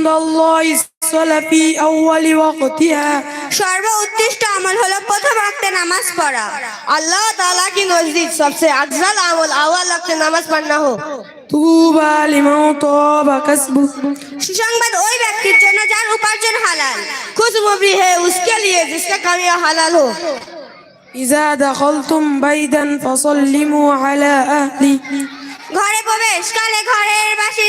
عند الله الصلاة في أول وقتها. আমল হলো প্রথম ওয়াক্তে নামাজ পড়া। আল্লাহ তাআলা কি সবচেয়ে আফজল আমল আওয়াল ওয়াক্তে নামাজ পড়না তুবা কসবু সুসংবাদ ওই ব্যক্তির জন্য যার উপার্জন হালাল। হে উসকে লিয়ে কামিয়া হালাল ইজা দখলতুম বাইদান ফসল্লিমু আলা আহলি। ঘরে প্রবেশ কালে ঘরের বাসি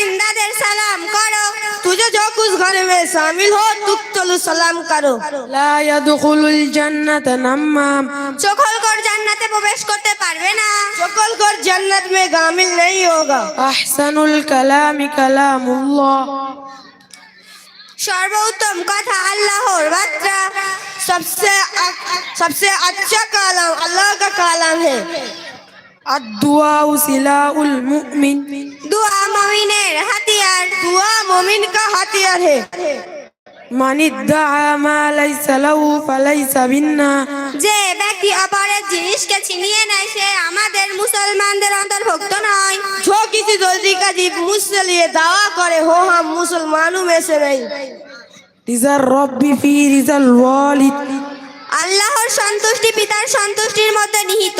ذکر میں شامل ہو تقتل سلام کرو لا يدخل الجنت نمام چکل کر جنت پرویش کرتے پاروے نا چکل کر جنت میں گامل نہیں ہوگا احسن الكلام كلام الله সর্বোত্তম কথা আল্লাহর বার্তা সবসে সবসে আচ্ছা কালাম আল্লাহ কা কালাম হে الدعاء سلاء المؤمن دعاء مؤمنের হাতে प्यार दुआ मोमिन का हथियार है যে ব্যক্তি অপরের জিনিসকে ছিনিয়ে নেয় সে আমাদের মুসলমানদের অন্তর্ভুক্ত নয়। जो किसी दोस्ती का जीव मुझसे लिए दावा करे हो हम রিজার রব্বি ফি রিজাল ওয়ালিদ। আল্লাহর সন্তুষ্টি পিতার সন্তুষ্টির মধ্যে নিহিত।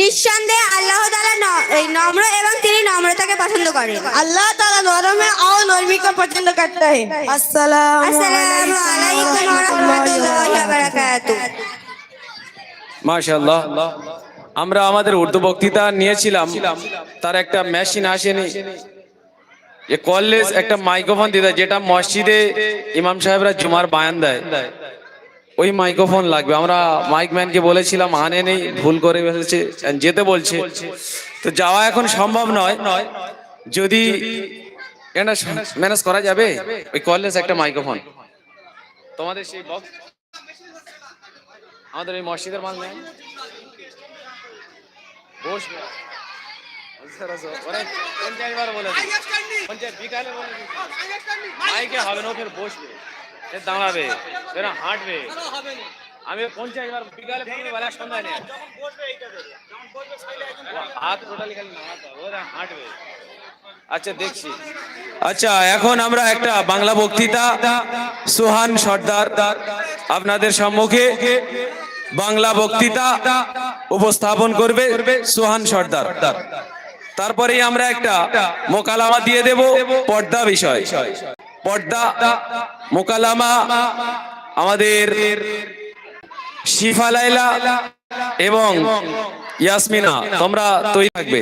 নিঃসন্দেহে আল্লাহ নম্র এবং তিনি নম্রতাকে পছন্দ করেন। আল্লাহ তালা নরমে পছন্দ করতে আমরা আমাদের উর্দু বক্তৃতা নিয়েছিলাম। তার একটা মেশিন আসেনি। এ কলেজ একটা মাইক্রোফোন দিতে যেটা মসজিদে ইমাম সাহেবরা জুমার বায়ান দেয়। ওই মাইক্রোফোন লাগবে। আমরা মাইক ম্যানকে বলেছিলাম, আনে নেই, ভুল করে ফেলেছে, যেতে বলছে। তো যাওয়া এখন সম্ভব নয়। যদি ম্যানেজ করা যাবে? ওই কলেজ একটা মাইক্রোফোন। তোমাদের সেই বক্স আমাদের এই মসজিদের মাল নেই। বসবে। ওরে পঞ্চায়েতবার বলে দিই। বিকালে বলে মাইকে হবে না ফের বসবে। ফের দাঁড়াবে ফের হাঁটবে। আমি পঞ্চায়েতবার বিকালে ফোন বেলা সন্ধ্যায় নেই হাত টোটালি খালি নাড়াতে হবে হাঁটবে। আচ্ছা দেখছি। আচ্ছা এখন আমরা একটা বাংলা বক্তৃতা সুহান সর্দার আপনাদের সম্মুখে বাংলা বক্তৃতা উপস্থাপন করবে সুহান সর্দার। তারপরেই আমরা একটা মোকালামা দিয়ে দেব পর্দা বিষয়। পর্দা, মোকালামা আমাদের শিফা লাইলা এবং ইয়াসমিনা, তোমরা তৈরি থাকবে।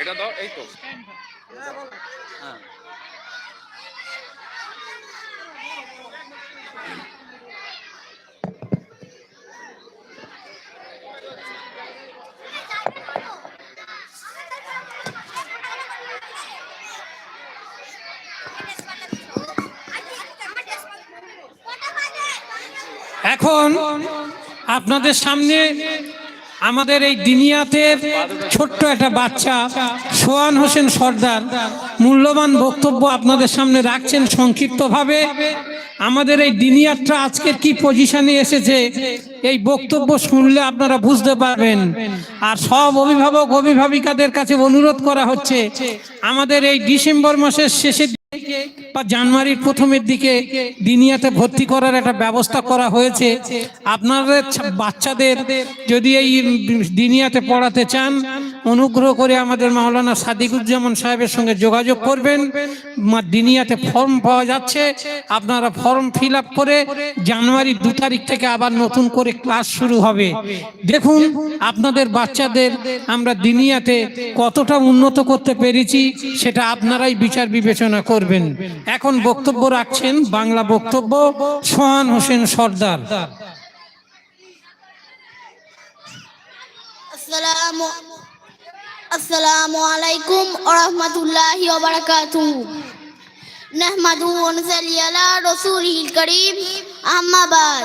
এটা এই তো। এখন আপনাদের সামনে আমাদের এই দিনিয়াতের ছোট্ট একটা বাচ্চা, সোহান হোসেন সর্দার, মূল্যবান বক্তব্য আপনাদের সামনে রাখছেন সংক্ষিপ্তভাবে। আমাদের এই দিনিয়াতটা আজকের কি পজিশনে এসেছে, এই বক্তব্য শুনলে আপনারা বুঝতে পারবেন। আর সব অভিভাবক, অভিভাবিকাদের কাছে অনুরোধ করা হচ্ছে, আমাদের এই ডিসেম্বর মাসের শেষের বা জানুয়ারির প্রথমের দিকে দিনিয়াতে ভর্তি করার একটা ব্যবস্থা করা হয়েছে। আপনাদের বাচ্চাদের যদি এই দিনিয়াতে পড়াতে চান অনুগ্রহ করে আমাদের মাওলানা সাদিকুজ্জামান সাহেবের সঙ্গে যোগাযোগ করবেন। দিনিয়াতে ফর্ম পাওয়া যাচ্ছে। আপনারা ফর্ম ফিল করে জানুয়ারি দু তারিখ থেকে আবার নতুন করে ক্লাস শুরু হবে। দেখুন, আপনাদের বাচ্চাদের আমরা দিনিয়াতে কতটা উন্নত করতে পেরেছি সেটা আপনারাই বিচার বিবেচনা করবেন। এখন বক্তব্য রাখছেন বাংলা বক্তব্য সোহান হোসেন সর্দার। আসসালামু আসসালামু আলাইকুম ওরহমতুল্লাহি বারাকাতুহু। নাহমাদু ওয়া নুসাল্লি আলা রাসূলিল কারীম। আম্মা বাদ।